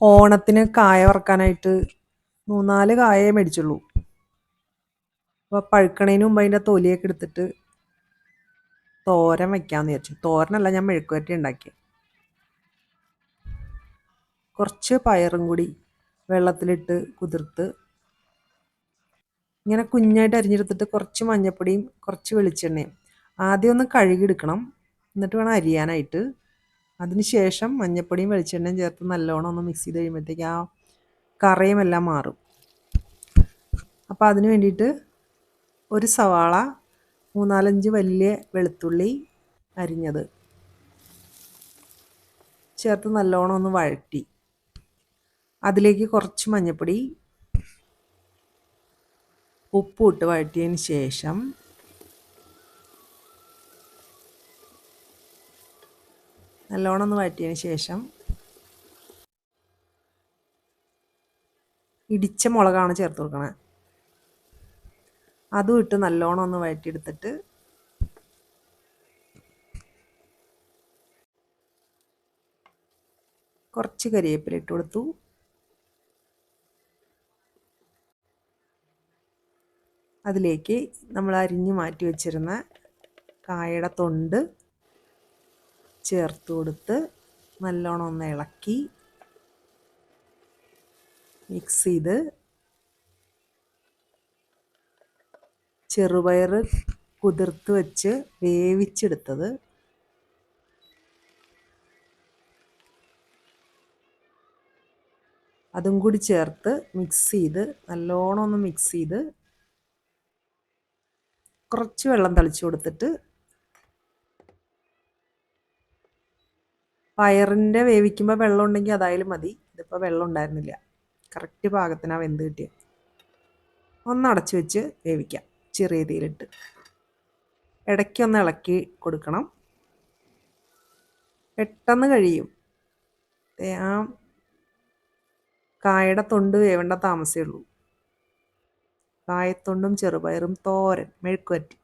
ഓണത്തിന് കായ വറക്കാനായിട്ട് മൂന്നാൽ കായേ മേടിച്ചുള്ളൂ. അപ്പോൾ പഴുക്കണേന് മുമ്പ് അതിന്റെ തൊലിയൊക്കെ എടുത്തിട്ട് തോരൻ വയ്ക്കാമെന്ന് വിചാരിച്ചു. തോരനല്ല ഞാൻ മെഴുക്കുവരട്ടി ഉണ്ടാക്കി കുറച്ച് പയറും കൂടി വെള്ളത്തിലിട്ട് കുതിർത്ത് ഇങ്ങനെ കുഞ്ഞായിട്ട് അരിഞ്ഞെടുത്തിട്ട് കുറച്ച് മഞ്ഞപ്പൊടിയും കുറച്ച് വെളിച്ചെണ്ണയും ആദ്യം ഒന്ന് കഴുകിയെടുക്കണം. എന്നിട്ട് വേണം അരിയാനായിട്ട്. അതിന് ശേഷം മഞ്ഞപ്പൊടിയും വെളിച്ചെണ്ണയും ചേർത്ത് നല്ലോണം ഒന്ന് മിക്സ് ചെയ്ത് കഴിയുമ്പോഴത്തേക്ക് ആ കറയും എല്ലാം മാറും. അപ്പോൾ അതിന് വേണ്ടിയിട്ട് ഒരു സവാള മൂന്നാലഞ്ച് വലിയ വെളുത്തുള്ളി അരിഞ്ഞത്. ചേർത്ത് നല്ലോണം ഒന്ന് വഴറ്റി. അതിലേക്ക് കുറച്ച് മഞ്ഞൾപ്പൊടി ഉപ്പ് ഇട്ട് വഴറ്റിയതിന് ശേഷം നല്ലോണം ഒന്ന് വഴറ്റിയതിന് ശേഷം ഇടിച്ച മുളകാണ് ചേർത്ത് കൊടുക്കണേ. അതും ഇട്ട് നല്ലോണം ഒന്ന് വഴറ്റിയെടുത്തിട്ട് കുറച്ച് കരിവേപ്പില ഇട്ട് കൊടുത്തു. അതിലേക്ക് നമ്മൾ അരിഞ്ഞ് മാറ്റി വെച്ചിരുന്ന കായയുടെ തൊണ്ട് ചേർത്ത് കൊടുത്ത് നല്ലോണം ഒന്ന് ഇളക്കി മിക്സ് ചെയ്ത് ചെറുപയർ കുതിർത്ത് വെച്ച് വേവിച്ചെടുത്തത്. അതും കൂടി ചേർത്ത് മിക്സ് ചെയ്ത് നല്ലോണം ഒന്ന് മിക്സ് ചെയ്ത് കുറച്ച് വെള്ളം തളിച്ചു കൊടുത്തിട്ട് പയറിന്റെ വേവിക്കുമ്പോൾ വെള്ളം ഉണ്ടെങ്കിൽ അതായാലും മതി. ഇതിപ്പോൾ വെള്ളം ഉണ്ടായിരുന്നില്ല. കറക്റ്റ് പാകത്തിനാണ് വെന്ത് കിട്ടിയത് ഒന്നടച്ച് വെച്ച് വേവിക്കാം. ചെറിയ തീയിലിട്ട്. ഇടയ്ക്കൊന്ന് ഇളക്കി കൊടുക്കണം. പെട്ടെന്ന് കഴിയും. ആ കായയുടെ തൊണ്ട് വേവേണ്ട താമസമേ ഉള്ളൂ. കായത്തൊണ്ടും ചെറുപയറും തോരൻ മെഴുക്കുവറ്റി